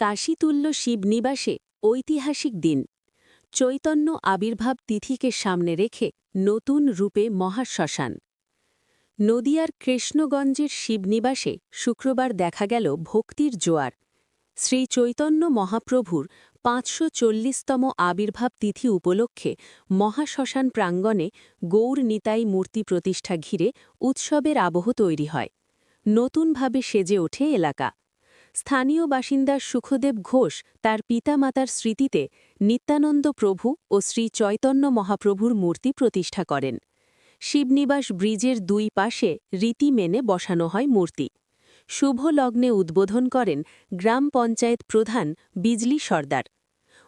কাশীতুল্য শিবনিবাসে ঐতিহাসিক দিন। চৈতন্য আবির্ভাব তিথিকে সামনে রেখে নতুন রূপে মহাশ্মশান। নদিয়ার কৃষ্ণগঞ্জের শিবনিবাসে শুক্রবার দেখা গেল ভক্তির জোয়ার। শ্রী চৈতন্য মহাপ্রভুর পাঁচশো চল্লিশতম আবির্ভাব তিথি উপলক্ষে মহাশ্মশান প্রাঙ্গণে গৌর নিতাই মূর্তি প্রতিষ্ঠা ঘিরে উৎসবের আবহ তৈরি হয়। নতুনভাবে সেজে ওঠে এলাকা। স্থানীয় বাসিন্দা সুখদেব ঘোষ তার পিতামাতার স্মৃতিতে নিত্যানন্দ প্রভু ও শ্রী চৈতন্য মহাপ্রভুর মূর্তি প্রতিষ্ঠা করেন। শিবনিবাস ব্রিজের দুই পাশে রীতি মেনে বসানো হয় মূর্তি। শুভ লগ্নে উদ্বোধন করেন গ্রাম পঞ্চায়েত প্রধান বিজলি সর্দার।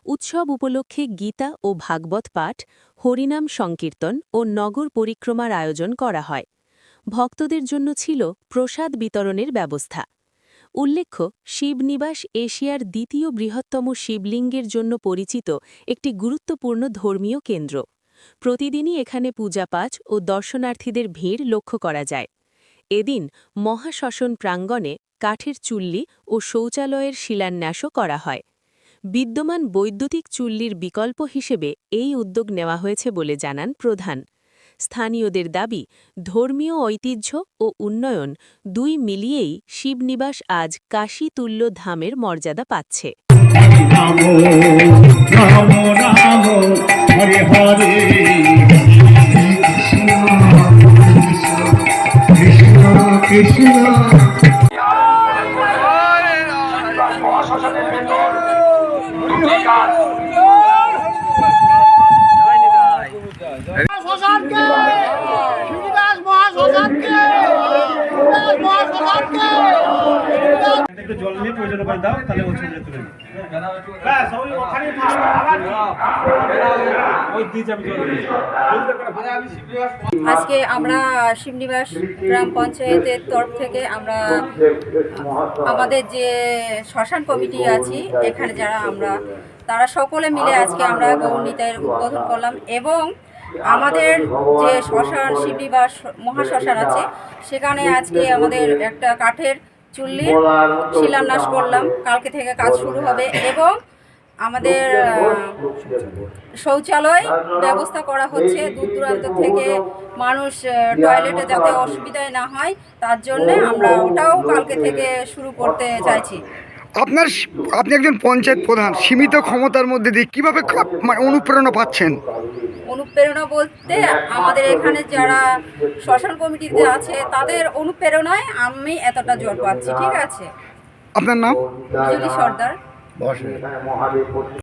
উৎসব উপলক্ষে গীতা ও ভাগবত পাঠ, হরিনাম সংকীর্তন ও নগর পরিক্রমার আয়োজন করা হয়। ভক্তদের জন্য ছিল প্রসাদ বিতরণের ব্যবস্থা। উল্লেখ্য, শিবনিবাস এশিয়ার দ্বিতীয় বৃহত্তম শিবলিঙ্গের জন্য পরিচিত একটি গুরুত্বপূর্ণ ধর্মীয় কেন্দ্র। প্রতিদিনই এখানে পূজাপাঠ ও দর্শনার্থীদের ভিড় লক্ষ্য করা যায়। এদিন মহাশ্মশন প্রাঙ্গণে কাঠের চুল্লি ও শৌচালয়ের শিলান্যাসও করা হয়। বিদ্যমান বৈদ্যুতিক চুল্লির বিকল্প হিসেবে এই উদ্যোগ নেওয়া হয়েছে বলে জানান প্রধান। স্থানীয়দের দাবি ধর্মীয় ঐতিহ্য ও উন্নয়ন দুই মিলিয়েই শিবনিবাস আজ কাশী তুল্য ধামের মর্যাদা পাচ্ছে রাম একটু জল নিয়ে প্রয়োজন করে দাও তাহলে ওর ছবিটা তুলে ব্যাস ওই ওখানে থাক, আবার কি? ওই দিয়ে যাবে। আজকে আমরা শিবনিবাস গ্রাম পঞ্চায়েতের তরফ থেকে আমরা আমাদের যে শ্মশান কমিটি আছি এখানে যারা আমরা তারা সকলে মিলে আজকে আমরা গৌরনীতায়ের উদ্বোধন করলাম এবং আমাদের যে শ্মশান শিবনিবাস মহাশ্মশান আছে সেখানে আজকে আমাদের একটা কাঠের চুল্লি শিলান্যাস করলাম। কালকে থেকে কাজ শুরু হবে এবং আমাদের শৌচালয় ব্যবস্থা করা হচ্ছে দূর দূরান্ত থেকে। মানুষ টয়লেটে যাতে অসুবিধায় না হয় তার জন্য আমরা ওটাও কালকে থেকে শুরু করতে চাইছি। আপনার আপনি একজন পঞ্চায়েত প্রধান সীমিত ক্ষমতার মধ্যে দিয়ে কীভাবে মানে অনুপ্রেরণা পাচ্ছেন? অনুপ্রেরণা বলতে আমাদের এখানে যারা শ্মশান কমিটিতে আছে তাদের অনুপ্রেরণায় আমি এতটা জোর পাচ্ছি ঠিক আছে? আপনার নাম? সর্দার।